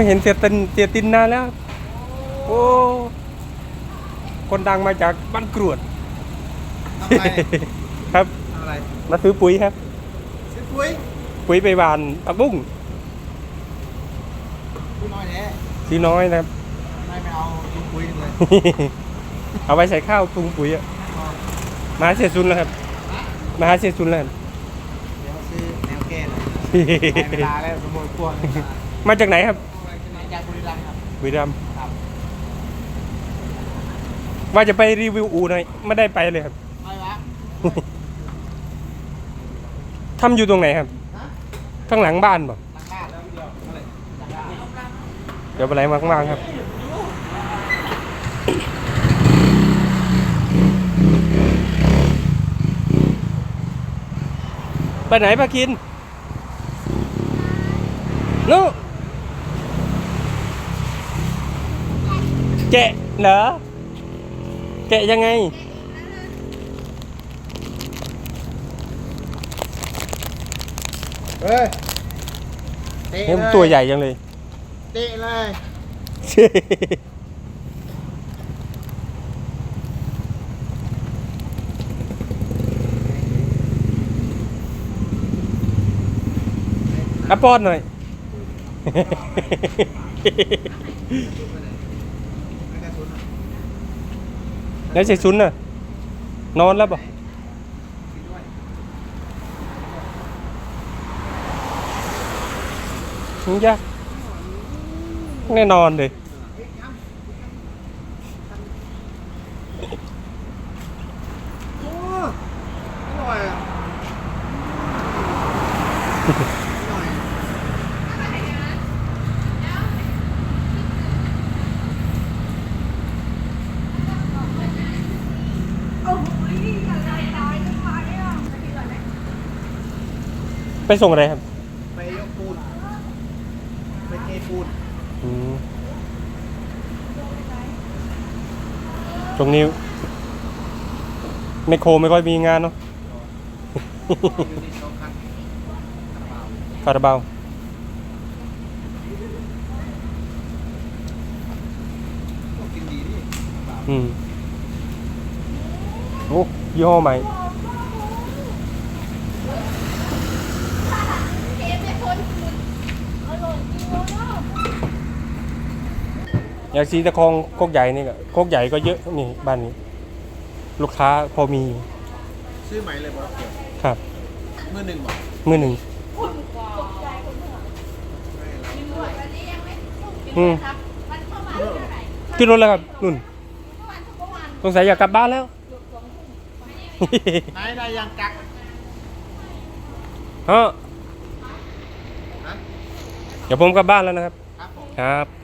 ไม่เห็นเสียตินเสียตินนานแล้ว โอ้ คนดังมาจากบ้านกรวด ทำอะไรครับ ทำอะไรมาซื้อปุ๋ยครับ ซื้อปุ๋ยปุ๋ยไปหวานผักบุ้งปุ๋ยน้อยแท้สีน้อยนะครับไม่ไม่เอาถุงปุ๋ยเลยเอาไว้ใส่ข้าวปรุงปุ๋ยอะมาหาเสียซุนแล้วครับมาหาเสียซุนแล้วครับ เดี๋ยวซื้อแนวแก้หน่อยได้เวลาแล้วขโมยพวงมาจากไหนครับ จากบุรีรัมย์ครับ บุรีรัมย์ครับ ว่าจะไปรีวิวอูหน่อยไม่ได้ไปเลยครับไม่วะทำอยู่ตรงไหนครับ ข้างหลังบ้านบ่หลังบ้านแล้วเดียวอะไรหลังบ้านเดี๋ยวไปไหนมากๆครับไปไหนพาคินนู แกะเหรอ แกะยังไง เฮ้ยเตะเฮ้ยมันเลยตัวใหญ่ยังเลย เตะเลยอะป้อนหน่อย ไม่ได้สุดแล้วใส่ซุนน่ะ นอนแล้วป่ะมึงยากแน่นอนเลย โอ้อร่อยอะอร่อย ไปส่งอะไรครับไปยกปูนไปเทปูนอืมตรงนี้ไมโครไม่ค่อยมีงานเนาะอยู่ที่สองคันคาราบาวก็กินดีดิอืมโอ้ยี่ห้อใหม่ อยากสีตะคองโคกใหญ่นี่ก็โคกใหญ่ก็เยอะนี่บ้านนี้ ลูกค้าพอมีอยู่ซื้อใหม่เลยบอสเกี่ยวครับมือหนึ่งบอกมือหนึ่ง อืม ขึ้นรถแล้วครับนุ่น สงสัยอยากกลับบ้านแล้ว นายได้ยังกักฮะนะเดี๋ยวผมกลับบ้านแล้วนะครับ ครับผม ครับ